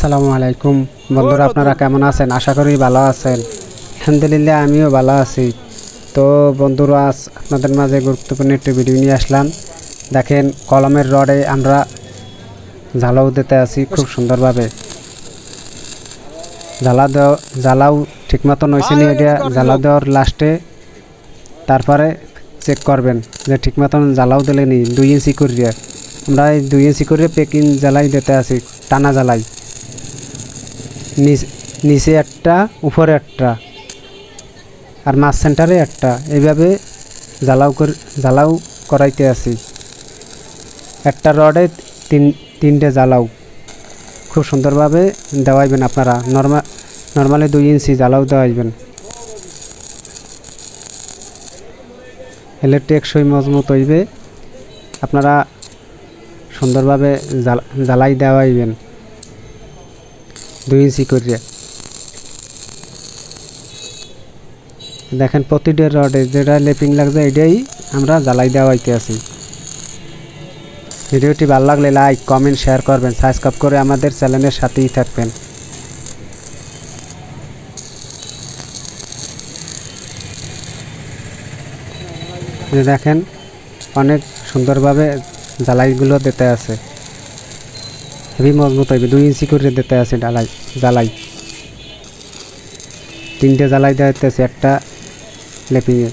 আসসালামু আলাইকুম। বন্ধুরা আপনারা কেমন আছেন? আশা করি ভালো আছেন। আলহামদুলিল্লাহ আমিও ভালো আছি। তো বন্ধুরা আজ আপনাদের মাঝে গুরুত্বপূর্ণ একটি ভিডিও নিয়ে আসলাম। দেখেন কলমের রডে আমরা জ্বালাও দিতে আছি খুব সুন্দরভাবে। জ্বালা দেওয়া জ্বালাও ঠিক মতন হয়েছে নি এটা জ্বালা দেওয়ার লাস্টে তারপরে চেক করবেন যে ঠিক মতন জ্বালাও দিলে নি দুই ইঞ্চি করিয়ে আমরা এই দুই ইঞ্চি করে পেকিং জ্বালাই দিতে আছি টানা জ্বালাই। নিচ- একটা, উপরে একটা, আর মাছ সেন্টারে একটা। এইভাবে জ্বালাও করে, জ্বালাও করাইতে আছি। একটা রডে তিন, তিনটে জ্বালাও। খুব সুন্দরভাবে দেওয়াইবেন আপনারা। নর্মাল নর্মালি দুই ইঞ্চি জ্বালাও দেওয়াইবেন। এলে টেকসই মজমুত হইবে। আপনারা সুন্দরভাবে জ্বালা- জ্বালাই দেওয়াইবেন। দুই ইঞ্চি দেখেন, প্রতিটা রডে যেটা লেপিং লাগছে, এটাই আমরা জ্বালাই দেওয়াইতে আছি ভিডিওটি ভালো লাগলে লাইক কমেন্ট শেয়ার করবেন। সাবস্ক্রাইব করে আমাদের চ্যানেলের সাথেই থাকবেন। দেখেন, অনেক সুন্দরভাবে জ্বালাইগুলো দিতে আছে। হেভি মজবুত হইবে। দুই ইঞ্চি করে দিতে আছে ডালাই জ্বালাই। তিনটে জ্বালাই দেওয়া আছে একটা লেপিংয়ে।